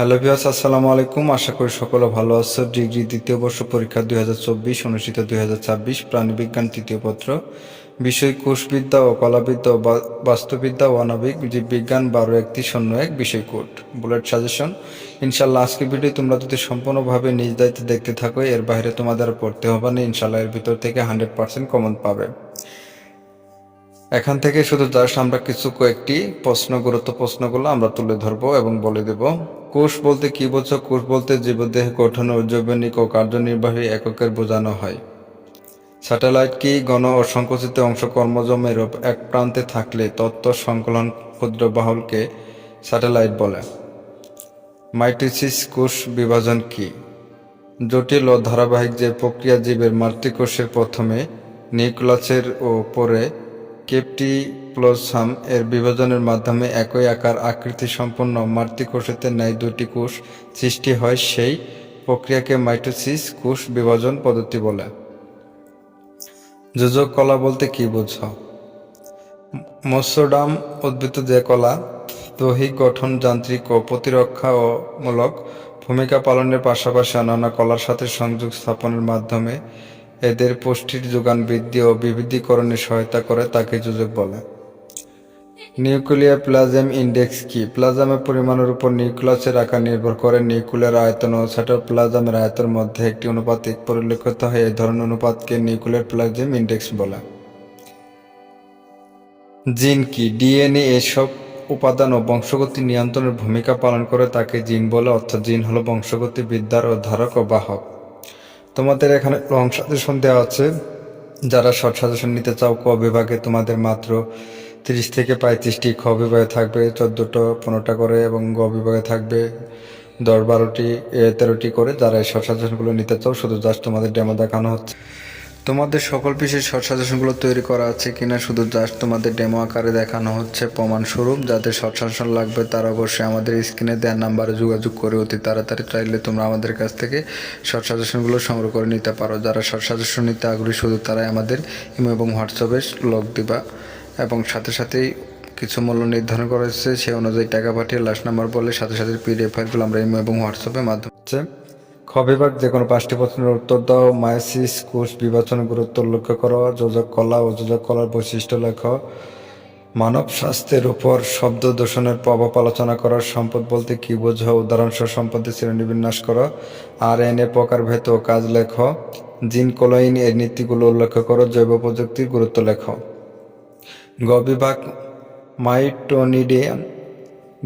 Hello বিয়াস আসসালামু আলাইকুম। আশা করি সকলে ভালো আছো। ডিগ্রি দ্বিতীয় বর্ষ পরীক্ষা দুই হাজার চব্বিশ, অনুষ্ঠিত দুই হাজার ছাব্বিশ, প্রাণীবিজ্ঞান তৃতীয় পত্র। বিষয় কোষবিদ্যা ও কলাবিদ্যা বাস্তুবিদ্যা ও আণবিক জীববিজ্ঞান বারো একটি শূন্য, এক বিষয় কোড। বুলেট সাজেশন ইনশাল্লাহ আজকের ভিডিও তোমরা যদি সম্পূর্ণভাবে নিজ দায়িত্বে দেখতে থাকো, এর বাইরে তোমাদের পড়তে হবে না। ইনশাল্লাহ এর ভিতর থেকে হান্ড্রেড পার্সেন্ট কমন পাবে। এখান থেকে শুধু জাস্ট আমরা কিছু কয়েকটি প্রশ্ন, গুরুত্ব প্রশ্নগুলো আমরা তুলে ধরবো এবং বলে দেব। কোষ বলতে কি বোঝো? কোষ বলতে জীবদেহ গঠন ও জৈবনিক ও কার্যনির্বাহী এককের বোঝানো হয়। স্যাটেলাইট কি গণ ও সংকুচিত অংশ কর্মজমের এক প্রান্তে থাকলে তত্ত্ব সংকলন ক্ষুদ্র বাহুলকে স্যাটেলাইট বলে? মাইটিসিস কোষ বিভাজন কি? জটিল ও ধারাবাহিক যে প্রক্রিয়া জীবের মাতৃকোষের প্রথমে নিউক্লাসের ও পরে কেপটিপ্লোসাম এর বিভাজনের মাধ্যমে একই আকার আকৃতি সম্পন্ন মাতৃকোষেতে ন্যায় দুটি কোষ সৃষ্টি হয়, সেই প্রক্রিয়াকে মাইটোসিস কোষ বিভাজন পদ্ধতি বলে। যোজক কলা বলতে কি বোঝো মৎস্যডাম উদ্ভিদ যে কলা, দৈহিক গঠন, যান্ত্রিক ও প্রতিরক্ষা ও মূলক ভূমিকা পালনের পাশাপাশি অন্যান্য কলার সাথে সংযোগ স্থাপনের মাধ্যমে এদের পুষ্টির যোগান বৃদ্ধি ও বিবিধীকরণে সহায়তা করে তাকে যোজক বলে। নিউক্লিয়ার প্লাজম ইন্ডেক্স কি? প্লাজমের পরিমাণের উপর নিউক্লিয়াসের আকার নির্ভর করে নিউক্লিয়ার আয়তন ও সাইটোপ্লাজমের আয়তনের মধ্যে একটি অনুপাতিক পরিলক্ষিত হয়। এই ধরনের অনুপাতকে নিউক্লিয়ার প্লাজম ইন্ডেক্স বলে। জিন কি? ডিএনএ এসব উপাদান ও বংশগতি নিয়ন্ত্রণের ভূমিকা পালন করে তাকে জিন বলে, অর্থাৎ জিন হলো বংশগতি বিদ্যার ও ধারক ও বাহক। তোমাদের এখানে লং সাজেশন দেওয়া আছে। যারা শর্ট সাজেশন নিতে চাও, ক বিভাগে তোমাদের মাত্র তিরিশ থেকে পঁয়ত্রিশটি খ বিভাগে থাকবে, চোদ্দোটা, পনেরোটা করে এবং গ বিভাগে থাকবে দশ বারোটি তেরোটি করে। যারা এই শর্ট সাজেশনগুলো নিতে চাও, শুধু জাস্ট তোমাদের ডেমো দেখানো হচ্ছে। তোমাদের সকল বিষয়ে শর্ট সাজেশনগুলো তৈরি করা আছে কিনা শুধু জাস্ট তোমাদের ডেমো আকারে দেখানো হচ্ছে প্রমাণস্বরূপ। যাদের শর্ট সাজেশন লাগবে তারা অবশ্যই আমাদের স্ক্রিনে দেওয়ার নাম্বারে যোগাযোগ করে অতি তাড়াতাড়ি চাইলে তোমরা আমাদের কাছ থেকে শর্ট সাজেশনগুলো সংগ্রহ করে নিতে পারো। যারা শর্ট সাজেশন নিতে আগ্রহী, শুধু তারাই আমাদের ইমো এবং হোয়াটসঅ্যাপে লগ দিবা এবং সাথে সাথেই কিছু মূল্য নির্ধারণ করা হয়েছে, সেই অনুযায়ী টাকা পাঠিয়ে লাস্ট নাম্বার বলে সাথে সাথে পিডিএফ ফাইলগুলো আমরা ইমো এবং হোয়াটসঅ্যাপের মাধ্যমে খ বিভাগ যে কোনো পাঁচটি প্রশ্নের উত্তর দাও, মায়াসিস, কোষ বিভাজনের গুরুত্ব উল্লেখ করো, যোজক কলা ও যোজক কলার বৈশিষ্ট্য লেখ। মানব স্বাস্থ্যের উপর শব্দ দূষণের প্রভাব আলোচনা করার সম্পদ বলতে কি বোঝো, উদাহরণসহ সম্পদের শ্রেণীবিন্যাস করো আর এন এ প্রকারভেদ ও কাজ লেখ, জিন কোলাইন এর নীতিগুলো উল্লেখ করো, জৈব প্রযুক্তির গুরুত্ব লেখ। গ বিভাগ মাইটোনিডিয়ান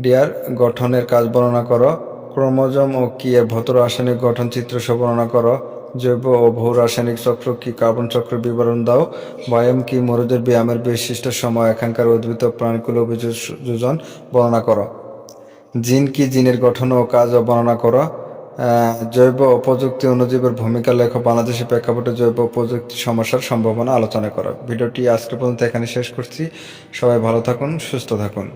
ডিয়ার গঠনের কাজ বর্ণনা করো ক্রোমোজোম ও কি এর ভৌত রাসায়নিক গঠন চিত্র সহ বর্ণনা করো? জৈব ও ভূ রাসায়নিক চক্র কি কার্বন চক্রের বিবরণ দাও? ব্যায়াম কি মরুদের ব্যায়ামের বিশিষ্ট সময়? এখানকার উদ্ভিদ ও প্রাণীকুল অভিযোজন বর্ণনা করো। জিন কি জিনের গঠন ও কাজ বর্ণনা করো? জৈব ও প্রযুক্তি অনুজীবের ভূমিকা লেখ বাংলাদেশের প্রেক্ষাপটে জৈব প্রযুক্তি সমস্যার সম্ভাবনা আলোচনা করো। ভিডিওটি আজকে পর্যন্ত এখানে শেষ করছি। সবাই ভালো থাকুন, সুস্থ থাকুন।